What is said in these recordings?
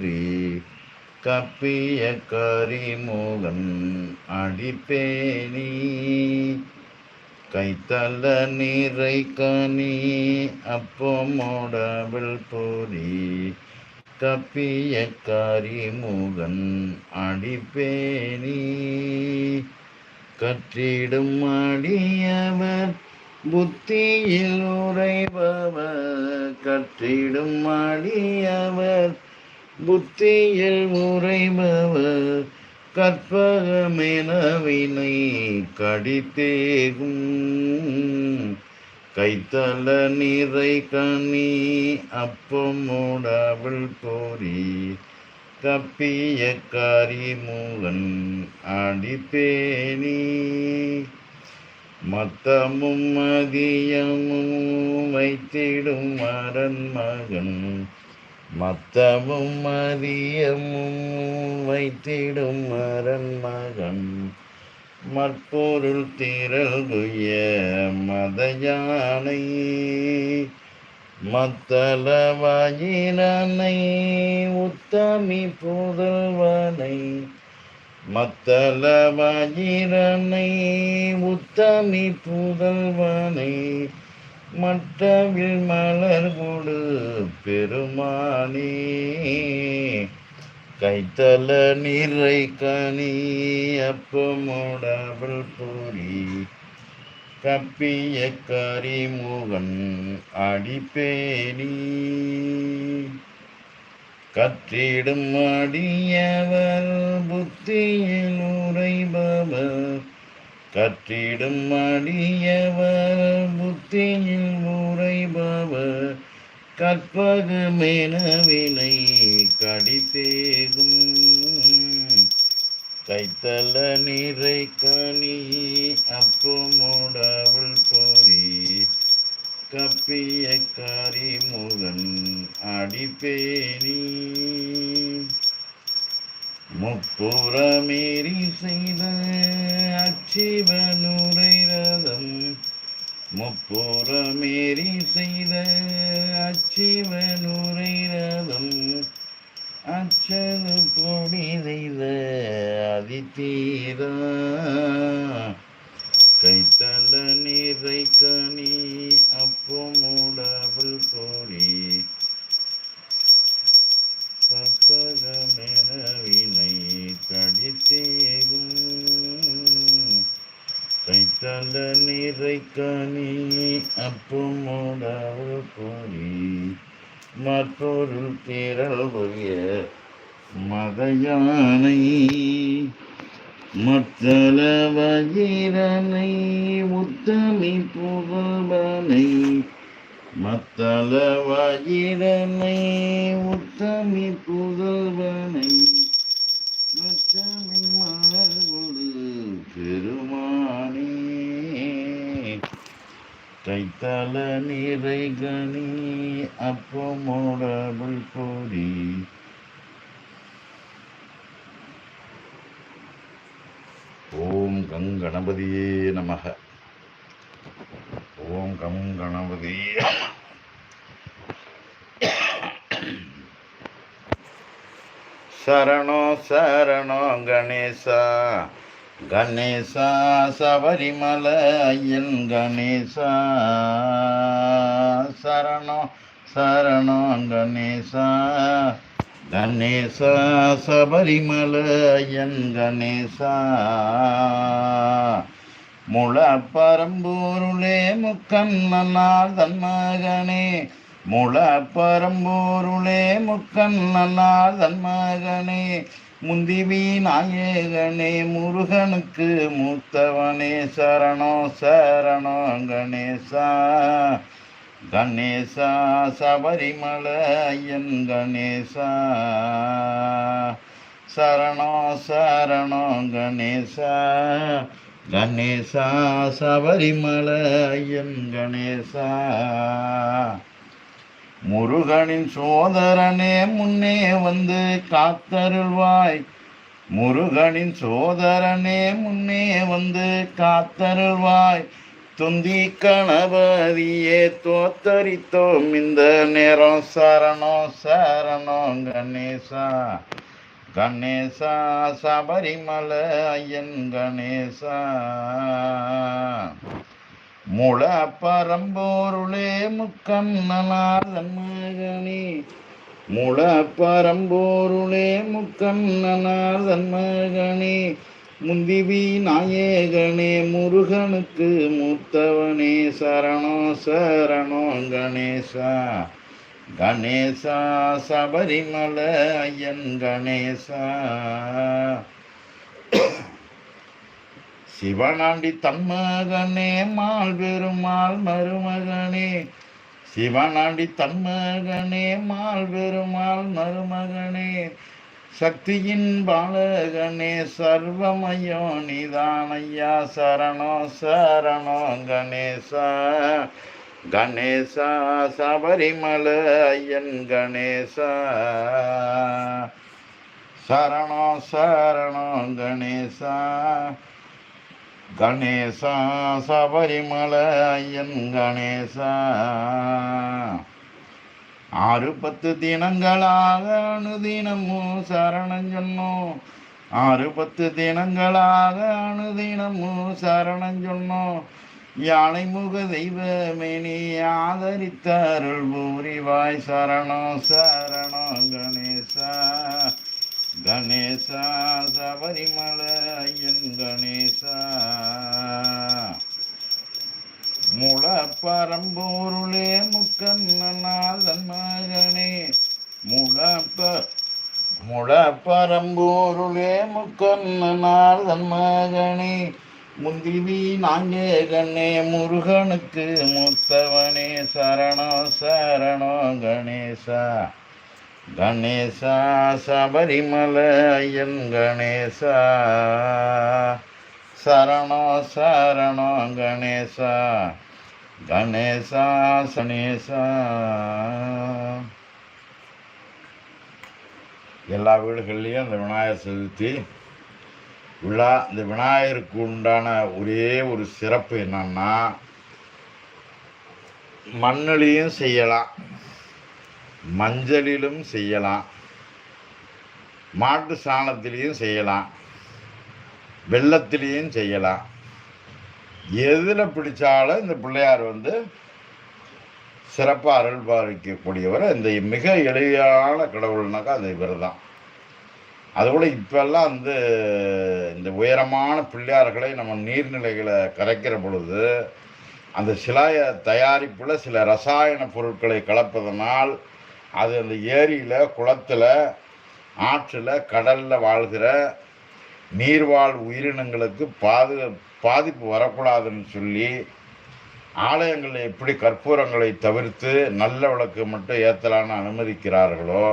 பூரி கப்பிய கரிமுகன் அடிப்பேனி. கைத்தல நீரை கனி அப்பமோடவில் பொறி கப்பிய கரிமுகன் அடிப்பேனி. கற்றிடும் அடியவர் புத்தியில் உறைபவர் கற்றிடும் அடியவர் புத்தியில் உரைபவர் கற்பகமெனவினை கடித்தேகும். கைத்தல நிறை கனி அப்பமுடவள் கோரி கப்பிய கரிமுகன் அடிப்பேணி மத்தமும் மதியமும் வைத்திடும் மரன் மகன் மத்தமும் மதியமும் வைத்திடும் மரன் மகன். மற்பொருள் திரள் மத யானை மத்தளவாயிரனை உத்தமி புதல்வனை. மத்தளவாயிரனை உத்தமி புதல்வனை. மற்றவில் மலர் கொடு பெருமானே. கைத்தல நிறை கனி அப்பமுடவள் பொறி. கப்பிய கரிமுகன் அடிப்பேனி. கற்றிடும் அடியவர் புத்தியில் உரைபவர் கற்றிடும் அடியவர் புத்தியில் உரைபவர் கற்பகமெனவினை கடித்தேகும். கைத்தல நிறை கனி அப்பமுடவள் பொறி கப்பிய கரிமுகன் அடிப்பேணி முப்புறமேறி செய்த அச்சிவனுரை ரதம். முப்புறமேறி செய்த அச்சிவனுரை ரதம். அச்சது பொடி செய்த அதித்தீரா கைத்தல நீரை கனி அப்போ அப்பமுடவள் பொறி சத்தகமென வினை கைத்தல நீரை கனி அப்பமுடவள் பொறி. மற்றொரு திரள் உய மதயானை மத்தள வஜிரனை உத்தமி புகழ்வனை மத்தள வஜிரனை உத்தமி புகழ்வனை மற்றமின் மலர்கொடு பெருமா கைத்தல நீரை கனி அப்பமுடவள் கோரி ஓம் கம் கணபதியே நமக. ஓம் கம் கணபதியே சரணோ சரணோ கணேசா. கணேசா சபரிமல ஐயன் கணேசா. சரணோ சரணோ கணேசா. கணேசா சபரிமல ஐயன் கணேசா. முளப்பரம்பூருளே முக்கண்ணனார் முக்கண்ணனால் தன் மகனே. முள பரம்பூருளே தன் மகனே. முந்திவி நாயகனே முருகனுக்கு மூத்தவனே சரணோ சரணோ கணேசா. கணேசா சபரிமலையன் கணேசா. சரணோ சரணோ கணேசா. கணேசா சபரிமலையன் கணேசா. முருகனின் சோதரனே முன்னே வந்து காத்தருள்வாய். முருகனின் சோதரனே முன்னே வந்து காத்தருள்வாய். துந்தி கணபதியே தோத்தரித்தோம் இந்த நேரம் சரணோ சரணோ கணேசா. கணேசா சபரிமலை ஐயன் கணேசா. முள பரம்போருளே முக்கண்ணனாதன் மகனே முள பரம்போருளே முக்கண்ணனாதன் மகனே முந்திவி நாயகனே முருகனுக்கு மூத்தவனே. சரணோ சரணோ கணேசா. கணேசா சபரிமலை ஐயன் கணேசா. சிவனாண்டி தன்மகனே மால் பெருமாள் மருமகனே. சிவனாண்டி தன்மகனே மால் பெருமாள் மருமகனே. சக்தியின் பாலகனே சர்வமயோ நிதானையா சரணோ சரணோ கணேசா. கணேசா சபரிமல ஐயன் கணேசா. சரணோ சரணோ கணேசா. கணேசா சபரிமல ஐயன் கணேசா. ஆறு பத்து தினங்களாக அணுதினமும் சரணம் சொன்னோம். ஆறு பத்து தினங்களாக அணுதினமும் சரணம் சொன்னோம். யானை முக தெய்வமேனி நீ ஆதரித்த அருள் பூரிவாய் சரணம் சரணம் கணேசா. கணேசா சபரிமலை ஐயன் கணேசா. முளப்பரம்பூருளே முக்கண்ணநாதன் மகனே முளப்ப முளப்பரம்பூருளே முக்கண்ணநாதன் முக்கண்ணனாதன் மகனே முந்திவி கண்ணே முருகனுக்கு முத்தவனே சரணோ சரணோ கணேசா. கணேசா சபரிமலை ஐயன் கணேசா. சரணோ சரணோ கணேசா. கணேசா சனேசா எல்லா வீடுகள்லேயும் அந்த விநாயகர் சதுர்த்தி விழா இந்த விநாயகருக்கு உண்டான ஒரே ஒரு சிறப்பு என்னன்னா மண்ணிலையும் செய்யலாம். மஞ்சளிலும் செய்யலாம். மாட்டு சாணத்திலையும் செய்யலாம். வெள்ளத்திலையும் செய்யலாம். எதில் பிடிச்சாலும் இந்த பிள்ளையார் வந்து சிறப்பாக அருள் பாவிக்கக்கூடியவர் இந்த மிக எளிமையான கடவுள்னாக்கா அது இவர் தான் அதோடு இப்போல்லாம் வந்து இந்த உயரமான பிள்ளையார்களை நம்ம நீர்நிலைகளை கரைக்கிற பொழுது அந்த சிலாய தயாரிப்பில் சில ரசாயன பொருட்களை கலப்பதனால் அது அந்த ஏரியில் குளத்தில் ஆற்றில் கடலில் வாழ்கிற நீர்வாழ் உயிரினங்களுக்கு பாது பாதிப்பு வரக்கூடாதுன்னு சொல்லி ஆலயங்களில் எப்படி கற்பூரங்களை தவிர்த்து நல்ல விளக்கு மட்டும் ஏற்றலான்னு அனுமதிக்கிறார்களோ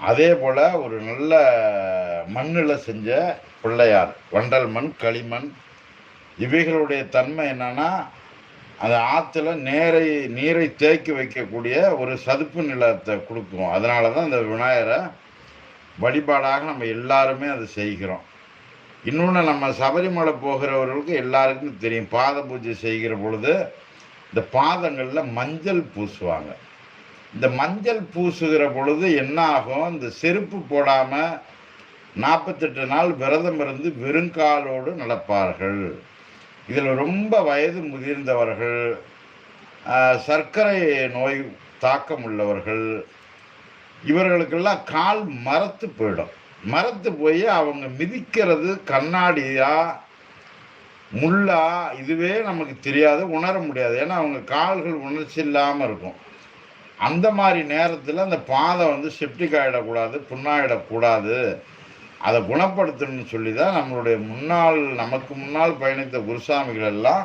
அதே போல் ஒரு நல்ல மண்ணில் செஞ்ச பிள்ளையார் வண்டல் மண் களிமண் இவைகளுடைய தன்மை என்னென்னா அந்த ஆற்றுல நேரை நீரை தேக்கி வைக்கக்கூடிய ஒரு சதுப்பு நிலத்தை கொடுக்கும். அதனால தான் அந்த விநாயகரை வழிபாடாக நம்ம எல்லாருமே அதை செய்கிறோம். இன்னொன்று நம்ம சபரிமலை போகிறவர்களுக்கு எல்லாருக்கும் தெரியும். பாத பூஜை செய்கிற பொழுது இந்த பாதங்களில் மஞ்சள் பூசுவாங்க. இந்த மஞ்சள் பூசுகிற பொழுது என்ன ஆகும் இந்த செருப்பு போடாமல் நாற்பத்தெட்டு நாள் விரதம் இருந்து வெறுங்காலோடு நடப்பார்கள். இதில் ரொம்ப வயது முதிர்ந்தவர்கள் சர்க்கரை நோய் தாக்கம் உள்ளவர்கள் இவர்களுக்கெல்லாம் கால் மரத்து போயிடும். மரத்து போய் அவங்க மிதிக்கிறது கண்ணாடியா முள்ளா இதுவே நமக்கு தெரியாது உணர முடியாது. ஏன்னா அவங்க கால்கள் உணர்ச்சி இல்லாமல் இருக்கும். அந்த மாதிரி நேரத்தில் அந்த பாதை வந்து செப்டிக் ஆகிடக்கூடாது புண்ணாகிடக்கூடாது அதை குணப்படுத்தணும்னு சொல்லி தான் நம்மளுடைய முன்னால் நமக்கு முன்னால் பயணித்த குருசாமிகள் எல்லாம்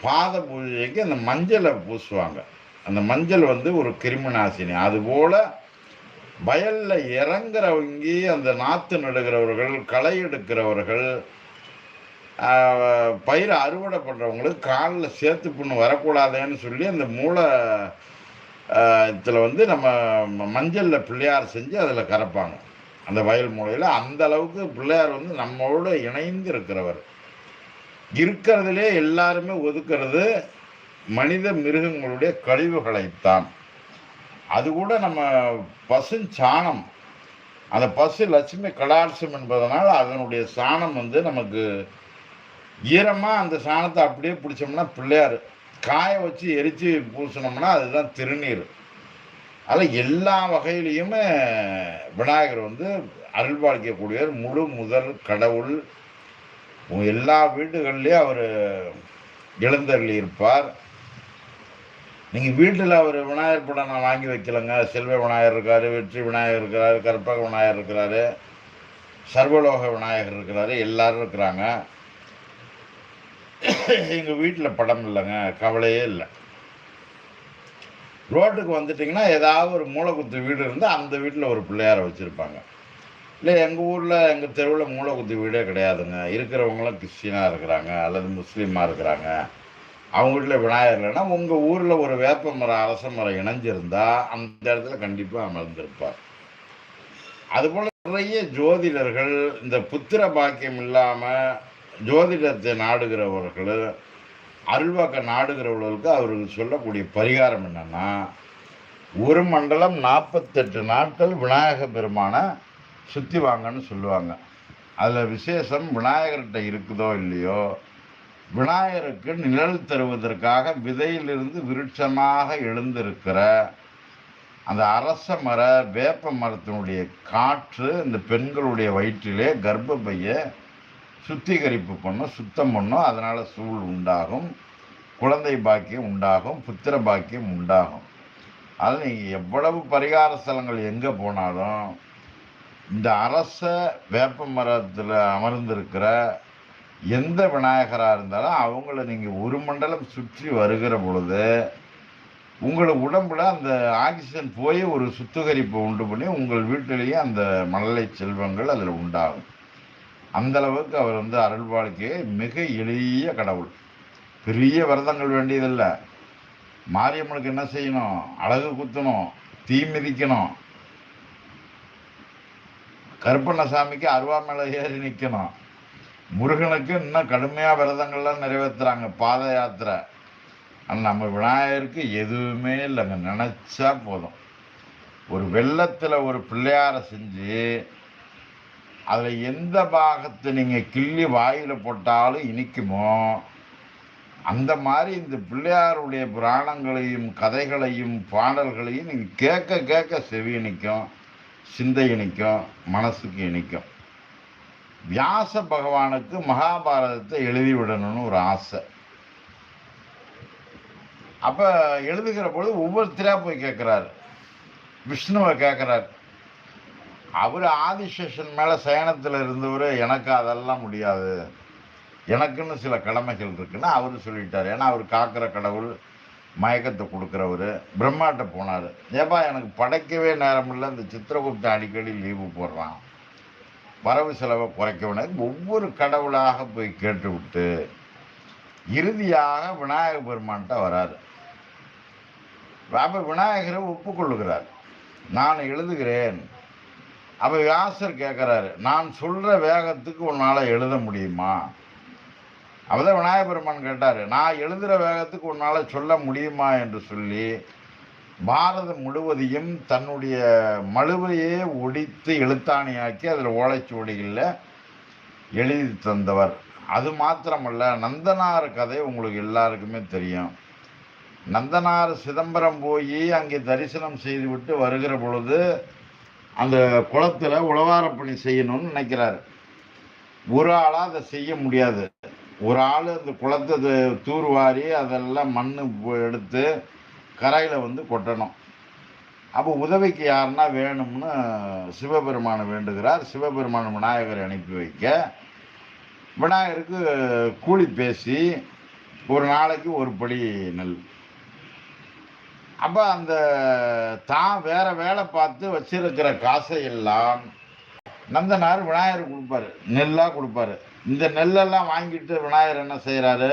பாத பூஜைக்கு அந்த மஞ்சளை பூசுவாங்க. அந்த மஞ்சள் வந்து ஒரு கிருமிநாசினி. அதுபோல் வயலில் இறங்குறவங்க அந்த நாற்று நடுகிறவர்கள் களை எடுக்கிறவர்கள் பயிரை அறுவடை பண்ணுறவங்களுக்கு காலில் சேர்த்து புண்ணு வரக்கூடாதேன்னு சொல்லி அந்த மூளை இதில் வந்து நம்ம ம- மஞ்சளில் பிள்ளையார் செஞ்சு அதில் கரைப்பாங்க. அந்த வயல் மூலையில் அந்த அளவுக்கு பிள்ளையார் வந்து நம்மளோட இணைந்து இருக்கிறவர். இருக்கிறதுலே எல்லாருமே ஒதுக்கிறது மனித மிருகங்களுடைய கழிவுகளைத்தான். அது கூட நம்ம பசுஞ்சாணம் அந்த பசு லட்சுமி கடாட்சம் என்பதனால் அதனுடைய சாணம் வந்து நமக்கு ஈரமாக அந்த சாணத்தை அப்படியே பிடிச்சோம்னா பிள்ளையார். காய வச்சு எரித்து பூசினோம்னா அதுதான் திருநீர். அதில் எல்லா வகையிலையுமே விநாயகர் வந்து அருள்பாலிக்கக்கூடியவர் முழு முதல் கடவுள். எல்லா வீடுகள்லேயும் அவர் எழுந்தருளி இருப்பார். நீங்கள் வீட்டில் அவர் விநாயகர் படம் நான் வாங்கி வைக்கலங்க. செல்வ விநாயகர் இருக்கார் வெற்றி விநாயகர் இருக்கிறார் கற்பக விநாயகர் இருக்கிறாரு சர்வலோக விநாயகர் இருக்கிறாரு எல்லாரும் இருக்கிறாங்க. எங்கள் வீட்டில் படம் இல்லைங்க கவலையே இல்லை. ரோட்டுக்கு வந்துட்டிங்கன்னா ஏதாவது ஒரு மூளைக்குத்து வீடு இருந்தால் அந்த வீட்டில் ஒரு பிள்ளையாரை வச்சுருப்பாங்க. இல்லை எங்கள் ஊரில் எங்கள் தெருவில் மூளைக்குத்து வீடே கிடையாதுங்க. இருக்கிறவங்களும் கிறிஸ்டினாக இருக்கிறாங்க அல்லது முஸ்லீமாக இருக்கிறாங்க. அவங்க வீட்டில் விநாயகர் இல்லைன்னா உங்கள் ஊரில் ஒரு வேப்ப மரம் அரச மரம் இணைஞ்சிருந்தால் அந்த இடத்துல கண்டிப்பாக அமர்ந்திருப்பார். அதுபோல் நிறைய ஜோதிடர்கள் இந்த புத்திர பாக்கியம் இல்லாமல் ஜோதிடத்தை நாடுகிறவர்கள் அருள்வாக்க நாடுகிறவர்களுக்கு அவர்கள் சொல்லக்கூடிய பரிகாரம் என்னென்னா ஒரு மண்டலம் நாற்பத்தெட்டு நாட்கள் விநாயக பெருமானை சுற்றி வாங்கன்னு சொல்லுவாங்க. அதில் விசேஷம் விநாயகர்கிட்ட இருக்குதோ இல்லையோ விநாயகருக்கு நிழல் தருவதற்காக விதையிலிருந்து விருட்சமாக எழுந்திருக்கிற அந்த அரச மர வேப்ப மரத்தினுடைய காற்று இந்த பெண்களுடைய வயிற்றிலே கர்ப்பப்பையை சுத்திகரிப்பு பண்ணும் சுத்தம் பண்ணும் அதனால் சூழ் உண்டாகும் குழந்தை பாக்கியம் உண்டாகும் புத்திர பாக்கியம் உண்டாகும். அதில் நீங்கள் எவ்வளவு பரிகார ஸ்தலங்கள் எங்கே போனாலும் இந்த அரச வேப்ப மரத்தில் அமர்ந்திருக்கிற எந்த விநாயகராக இருந்தாலும் அவங்கள நீங்கள் ஒரு மண்டலம் சுற்றி வருகிற பொழுது உங்கள் உடம்புல அந்த ஆக்சிஜன் போய் ஒரு சுத்திகரிப்பை உண்டு பண்ணி உங்கள் வீட்டிலேயே அந்த மழலை செல்வங்கள் அதில் உண்டாகும். அந்த அளவுக்கு அவர் வந்து அருள்வாழ்க்கையை மிக எளிய கடவுள். பெரிய விரதங்கள் வேண்டியதில்லை. மாரியம்மனுக்கு என்ன செய்யணும்? அழகு குத்தணும் தீ மிதிக்கணும். கருப்பண்ணசாமிக்கு அருவாமலை ஏறி நிற்கணும் முருகனுக்கு இன்னும் கடுமையாக விரதங்கள்லாம் நிறைவேற்றுறாங்க பாத யாத்திரை. நம்ம விநாயகருக்கு எதுவுமே இல்லைங்க. நினச்சா போதும். ஒரு வெள்ளத்தில் ஒரு பிள்ளையாரை செஞ்சு அதில் எந்த பாகத்தை நீங்கள் கிள்ளி வாயில் போட்டாலும் இனிக்குமோ? அந்த மாதிரி இந்த பிள்ளையாருடைய புராணங்களையும் கதைகளையும் பாடல்களையும் நீங்கள் கேட்க கேட்க செவி இனிக்கும் சிந்தை இணைக்கும் மனசுக்கு இணைக்கும் வியாச பகவானுக்கு மகாபாரதத்தை எழுதி விடணும்னு ஒரு ஆசை. அப்போ எழுதுகிற பொழுது ஒவ்வொருத்தராக போய் கேட்குறாரு விஷ்ணுவை கேட்குறாரு அவர் ஆதிசேஷன் மேலே சயனத்தில் இருந்தவர் எனக்கு அதெல்லாம் முடியாது. எனக்குன்னு சில கடமைகள் இருக்குன்னு அவர் சொல்லிட்டார். ஏன்னா அவர் காக்கிற கடவுள் மயக்கத்தை கொடுக்குறவர் பிரம்மாட்ட போனார். ஏப்பா எனக்கு படைக்கவே நேரம் இல்லை. இந்த சித்திரகுப்தன் அடிக்கடி லீவு போடுறான். வரவு செலவை குறைக்கவனுக்கு ஒவ்வொரு கடவுளாக போய் கேட்டு விட்டு இறுதியாக விநாயக பெருமான்கிட்ட வராரு. அப்போ விநாயகரை ஒப்புக்கொள்ளுகிறார். நான் எழுதுகிறேன். அப்போ வியாசர் கேட்குறாரு நான் சொல்கிற வேகத்துக்கு உன்னால் எழுத முடியுமா? அப்பதான் விநாயக பெருமான் கேட்டார் நான் எழுதுகிற வேகத்துக்கு உன்னால் சொல்ல முடியுமா? என்று சொல்லி பாரதம் முழுவதையும் தன்னுடைய மழுவையே ஒடித்து எழுத்தாணியாக்கி அதில் ஓலைச்சுவடிகளில் எழுதி தந்தவர். அது மாத்திரமல்ல நந்தனார் கதை உங்களுக்கு எல்லாருக்குமே தெரியும். நந்தனார் சிதம்பரம் போய் அங்கே தரிசனம் செய்துவிட்டு வருகிற பொழுது அந்த குளத்தில் உழவாரப்பணி செய்யணும்னு நினைக்கிறாரு. ஒரு ஆளாக அதை செய்ய முடியாது. ஒரு ஆள் அந்த குளத்தை தூர்வாரி அதெல்லாம் மண் எடுத்து கரையில் வந்து கொட்டணும். அப்போ உதவிக்கு யாருன்னா வேணும்னு சிவபெருமானை வேண்டுகிறார். சிவபெருமான் விநாயகரை அனுப்பி வைக்க. விநாயகருக்கு கூலி பேசி ஒரு நாளைக்கு ஒரு படி நெல். அப்போ அந்த தான் வேற வேலை பார்த்து வச்சிருக்கிற காசை எல்லாம் நந்தனார் விநாயகர் கொடுப்பாரு நெல்லாக கொடுப்பாரு. இந்த நெல்லெல்லாம் வாங்கிட்டு விநாயகர் என்ன செய்கிறாரு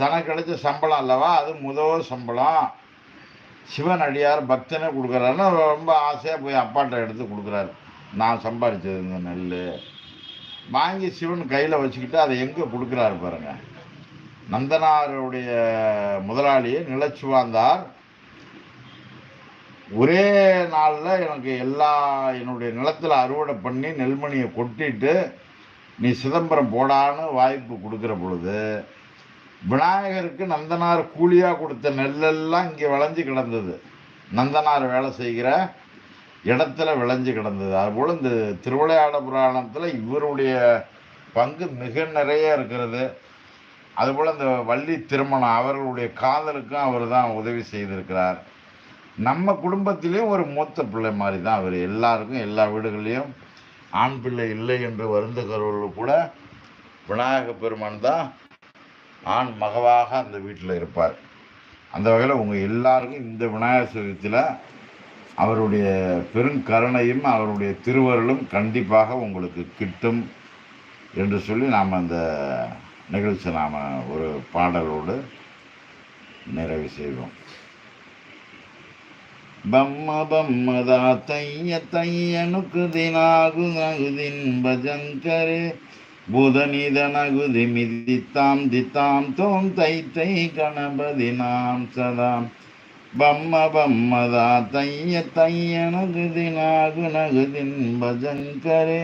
தனக்கு கிடைச்ச சம்பளம் அல்லவா? அது முதல் சம்பளம். சிவன் அடியார் பக்தனே கொடுக்குறாருன்னு ரொம்ப ஆசையாக போய் அப்பாட்ட எடுத்து கொடுக்குறாரு. நான் சம்பாதிச்சது இந்த நெல் வாங்கி சிவன் கையில் வச்சுக்கிட்டு அதை எங்கே கொடுக்குறாரு பாருங்கள் நந்தனாருடைய முதலாளியை நிலச்சுவாந்தார். ஒரே நாளில் எனக்கு எல்லா என்னுடைய நிலத்தில் அறுவடை பண்ணி நெல்மணியை கொட்டிட்டு நீ சிதம்பரம் போடான்னு வாய்ப்பு கொடுக்குற பொழுது விநாயகருக்கு நந்தனார் கூலியாக கொடுத்த நெல்லெல்லாம் இங்கே விளைஞ்சு கிடந்தது. நந்தனார் வேலை செய்கிற இடத்துல விளைஞ்சு கிடந்தது. அதுபோல் இந்த திருவிளையாட புராணத்தில் இவருடைய பங்கு மிக நிறைய இருக்கிறது. அதுபோல் இந்த வள்ளி திருமணம் அவர்களுடைய காதலுக்கும் அவர் தான் உதவி செய்திருக்கிறார். நம்ம குடும்பத்திலையும் ஒரு மூத்த பிள்ளை மாதிரி தான் அவர். எல்லாருக்கும் எல்லா வீடுகள்லேயும் ஆண் பிள்ளை இல்லை என்று வருந்துகிறவர்கள் கூட விநாயக பெருமான் தான் ஆண் மகவாக அந்த வீட்டில் இருப்பார். அந்த வகையில் உங்கள் எல்லாருக்கும் இந்த விநாயகர் சதுர்த்தியில் அவருடைய பெருங்கருணையும் அவருடைய திருவருளும் கண்டிப்பாக உங்களுக்கு கிட்டும் என்று சொல்லி நாம் அந்த நிகழ்ச்சி நாம் ஒரு பாடலோடு நிறைவு செய்வோம். ಬಮ್ಮ ಬಮ್ಮದ ತಯ್ಯ ತಯ್ಯನುಕು ದಿನಾಗು ನಗುದಿನ್ ಭಜಂಕರೆ ಬುಧನಿದ ನಗುದಿ ಮಿದಿತ್ತಾಂ ದಿತ್ತಾಂ ತೋಂ ತೈ ತೈ ಗಣಪದಿನಾಂ ಸದಾಂ ಬಮ್ಮ ಬಮ್ಮದ ತಯ್ಯ ತಯ್ಯನುಕು ದಿನಾಗು ನಗುದಿನ್ ಭಜಂಕರೆ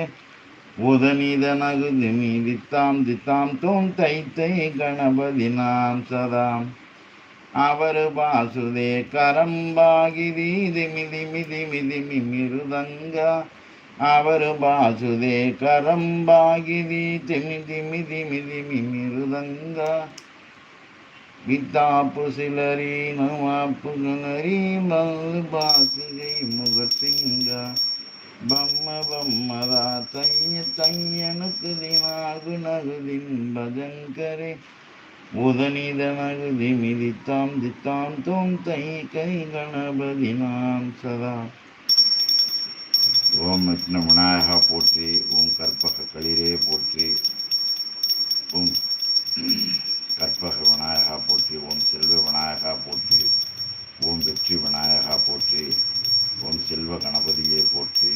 ಬುಧನಿದ ನಗುದಿ ಮಿದಿತ್ತಾಂ ದಿತ್ತಾಂ ತೋಂ ತೈ ತೈ ಗಣಪದಿನಾಂ ಸದಾಂ ಅವರು ಬಾಸುದೆ ಕರಂಬಾಗಿದಿ ದಿಮಿ ದಿಮಿ ದಿಮಿ ದಿಮಿ ಮಿರುದಂಗ ಅವರು ಬಾಸುದೆ ಕರಂಬಾಗಿದಿ ತಿಮಿ ದಿಮಿ ದಿಮಿ ದಿಮಿ ಮಿರುದಂಗ ವಿತ್ತಾಪು ಸಿಲರಿ ನವಾಪು ಗಣರಿ ಮಲ್ ಬಾಸುದೆ ಮುಗಸಿಂಗ ಬಮ್ಮ ಬಮ್ಮದ ತಯ್ಯ ತಯ್ಯನುಕು ದಿನಾಗು ನಗುದಿನ್ ಭಜಂಕರೆ உதனிதனகுதி மிதித்தாம் தித்தாம் தோம் தை கை கணபதி நாம் சதா. ஓம் விஷ்ணு விநாயகா போற்றி ஓம் கற்பக களிரே போற்றி ஓம் கற்பக விநாயகா போற்றி ஓம் செல்வ விநாயகா போற்றி ஓம் வெற்றி விநாயகா போற்றி ஓம் செல்வ கணபதியே போற்றி.